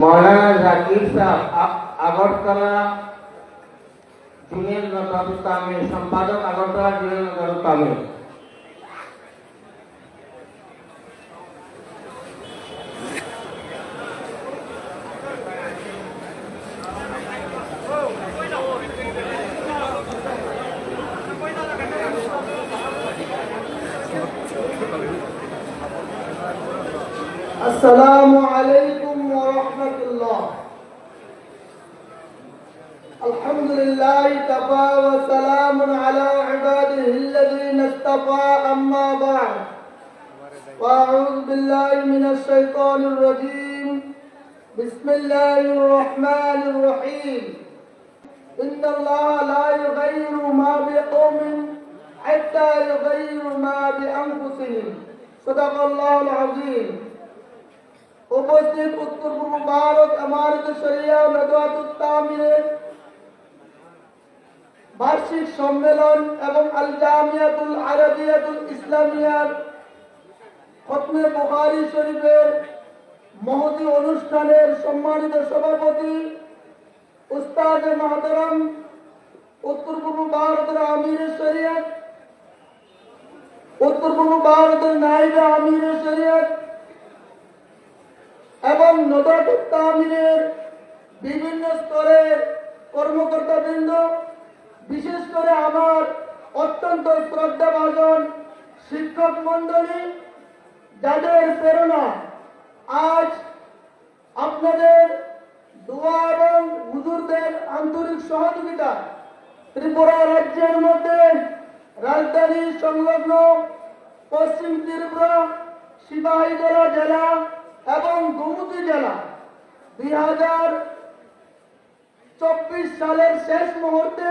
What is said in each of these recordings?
মৌলানা জাকির সাহেব আ- আগরতলা জুনিয়র নগর তামিল সম্পাদক আগরতলা জুনিয়র নগর তামিল السلام عليكم الحمد لله كفى وسلام على عباده الذين اصطفى أما بعد وأعوذ بالله من الشيطان الرجيم بسم الله الرحمن الرحيم إن الله لا يغير ما بقوم حتى يغيروا ما بأنفسهم صدق الله العظيم উপস্থিত উত্তর পূর্ব ভারত আমারত শরিয়া নদওয়াতুত তামিরের বার্ষিক সম্মেলন এবং আল জামিয়াতুল আরবিয়াতুল ইসলামিয়ার খতমে বুখারী শরীফের মহতি অনুষ্ঠানের সম্মানিত সভাপতি উস্তাদ মাহতারাম উত্তর পূর্ব ভারতের আমির শরিয়ত, উত্তর পূর্ব ভারতের নাইবে আমির শরিয়ত এবং নদাতুল তামিরের বিভিন্ন স্তরের কর্মকর্তাবৃন্দ বিশেষ করে আমার অত্যন্ত শ্রদ্ধাভাজন শিক্ষক মণ্ডলী যাদের প্রেরণা আজ আপনাদের দোয়া এবং হুজুরদের আন্তরিক সহযোগিতা ত্রিপুরা রাজ্যের মধ্যে রাজধানী সংলগ্ন পশ্চিম ত্রিপুরা সিপাহীজলা জেলা এবং গোমতী জেলা দুই হাজার চব্বিশ সালের শেষ মুহূর্তে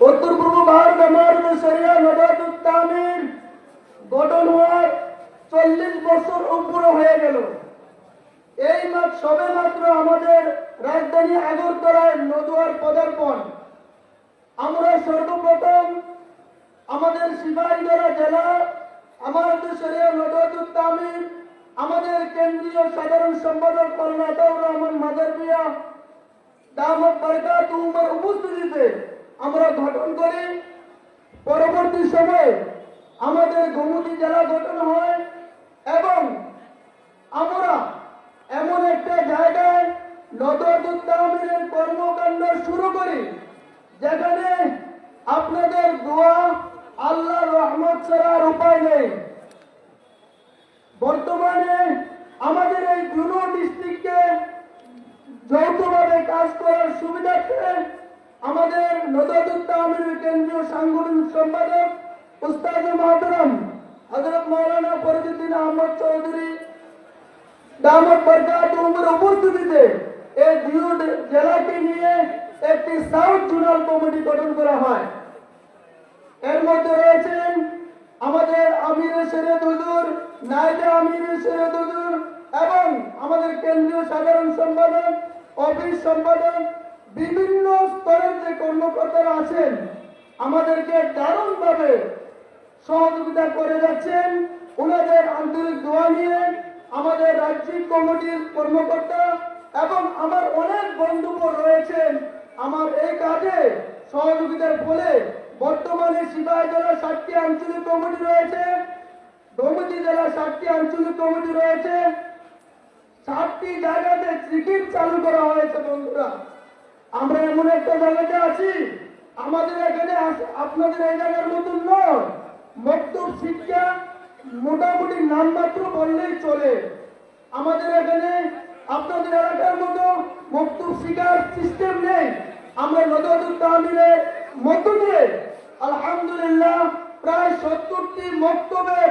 উত্তর পূর্ব ভারত আমার শরিয়া নদরতুল তামির গঠন হওয়ার চল্লিশ বছর উপরে হয়ে গেল। এই মাস সবে মাত্র আমাদের রাজধানী আগরতলায় নদুয়ার পদার্পণ আমরা সর্বপ্রথম আমাদের সিপাহীদরা জেলা আমাদের শরীর নদুয়াতুল তামির আমাদের কেন্দ্রীয় সাধারণ সম্পাদক কর্ণাটক রহমান মাদারবিয়া দামত বরকাত উমর উপস্থিতিতে আমরা গঠন করি। পরবর্তী সময়ে আমাদের গোমতী জেলা গঠন হয় এবং আমরা এমন একটা জায়গায় নদরুদ্দামিনের কর্মকাণ্ড শুরু করি, যেখানে আপনাদের দোয়া আল্লাহ রহমত ছাড়ার উপায় নেই। বর্তমানে আমাদের এই দুনো ডিস্ট্রিক্টে যৌথভাবে কাজ করার সুবিধার্থে আমাদের নদরুদ্দামিনের কেন্দ্রীয় সাংগঠনিক সম্পাদক উস্তাদ মাহতরম হজরত মৌলানা ফরিদুদ্দিন আহমদ চৌধুরী, দামত বরকাত উমর উপস্থিতিতে এই দুই জেলাকে নিয়ে একটি সাউথ জোনাল কমিটি গঠন করা হয়। এর মধ্যে রয়েছেন আমাদের আমিরের শরীয়ত হুজুর নাইবে আমিরের শরীয়ত এবং আমাদের কেন্দ্রীয় সাধারণ সম্পাদক, অফিস সম্পাদক, বিভিন্ন স্তরের যে কর্মকর্তারা আছেন, আমাদেরকে দারুণভাবে সহযোগিতা করে যাচ্ছেন। ওনাদের আন্তরিক দোয়া নিয়ে আমাদের রাজ্যিক কমিটির কর্মকর্তা এবং আমার অনেক বন্ধুব রয়েছেন। আমার এই কাজে সহযোগিতার ফলে বর্তমানে সিপাহী জেলার সাতটি আঞ্চলিক কমিটি রয়েছে। গোমতী জেলার সাতটি আঞ্চলিক কমিটি রয়েছে। সাতটি জায়গাতে ক্রিকেট চালু করা হয়েছে বন্ধুরা। আমরা এমন একটা জায়গাতে আছি, আমাদের এখানে আপনাদের এই জায়গার মতন নয়। মক্তব শিক্ষা মোটামুটি নামমাত্র বললেই চলে। আমাদের এখানে আপনাদের এলাকার মতো মক্তব শিকার সিস্টেম নেই। আমরা নদরুল তাহমিলের মধ্য দিয়ে আলহামদুলিল্লাহ, প্রায় সত্তরটি মক্তবের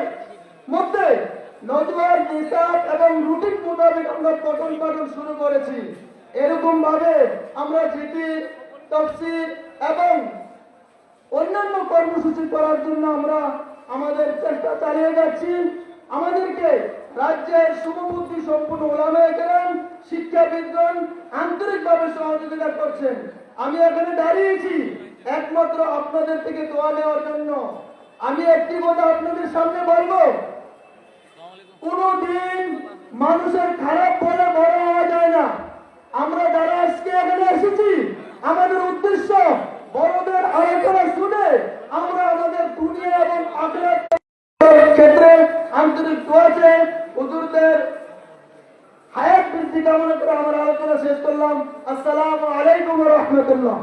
মধ্যে নদুয়ার নিসাব এবং রুটিন মোতাবেক আমরা পঠন পাঠন শুরু করেছি। এরকম ভাবে আমরা জিকির তফসির এবং অন্যান্য কর্মসূচি করার জন্য আমরা আমাদের চেষ্টা চালিয়ে যাচ্ছি। আমাদেরকে রাজ্যের শুভবুদ্ধি সম্পূর্ণ ওলামে গেলেন শিক্ষাবিদগণ আন্তরিকভাবে সহযোগিতা করছেন। আমি এখানে দাঁড়িয়েছি একমাত্র আপনাদের থেকে দোয়া নেওয়ার জন্য। আমি একটি কথা আপনাদের সামনে বলব কোনদিন মানুষের খারাপ বলে বড় হওয়া যায় না। আমরা যারা আজকে এখানে এসেছি, আমাদের উদ্দেশ্য বড়দের আলোচনা শুনে আমরা আমাদের দুনিয়া এবং আখেরাত ক্ষেত্রে আন্তরিক দোয়াছে হুজুরদের হায়াত বৃদ্ধি কামনা করে আমার আলোচনা শেষ করলাম। আসসালামু আলাইকুম রহমতুল্লাহ।